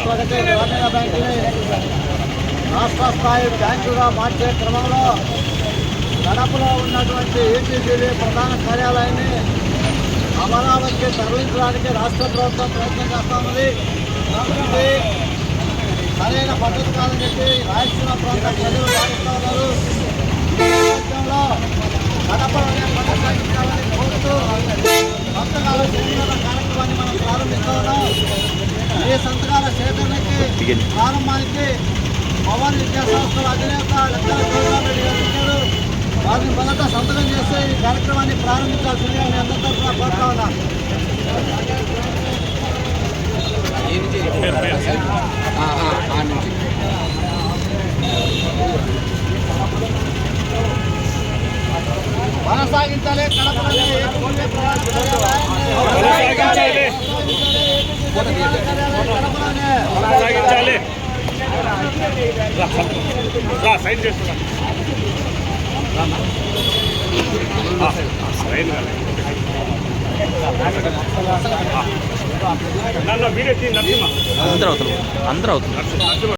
ప్రగతి గ్రామీణ బ్యాంకుని రాష్ట్ర స్థాయి బ్యాంకుగా మార్చే క్రమంలో కడపలో ఉన్నటువంటి ఏపీసీబీ ప్రధాన కార్యాలయాన్ని అమరావతికి తరలించడానికి రాష్ట్ర ప్రభుత్వం ప్రయత్నం చేస్తామని ఉంది సరైన పద్ధతి కాదని చెప్పి రాయలసీమ ప్రాంత ప్రజలు భావిస్తూ ఉన్నారు ఈ నేపథ్యంలో కొనసాగించాలని కోరుతూ సంతకాల కార్యక్రమాన్ని మనం ప్రారంభిస్తూ ఉన్నాం ఈ సంతకాల సేకరణకి ప్రారంభానికి పవన్ విద్యా సంస్థల అధినేత లక్షల చంద్రబాబు గారు ఇచ్చారు వారిని మొదట సంతకం చేస్తే ఈ కార్యక్రమాన్ని ప్రారంభించాల్సిందిగా మీ అందరి తరఫున కోరుతా ఉన్నాను కొనసాగించాలి కడపలోనే ఏకపక్ష ప్రధాన కార్యాలయాన్ని కొనసాగించాలి. కడపలోనే కొనసాగించాలి రా, చేస్తున్నా. నన్ను వీడియో అందరూ అవుతున్నారు. అందరూ అవుతున్నారు.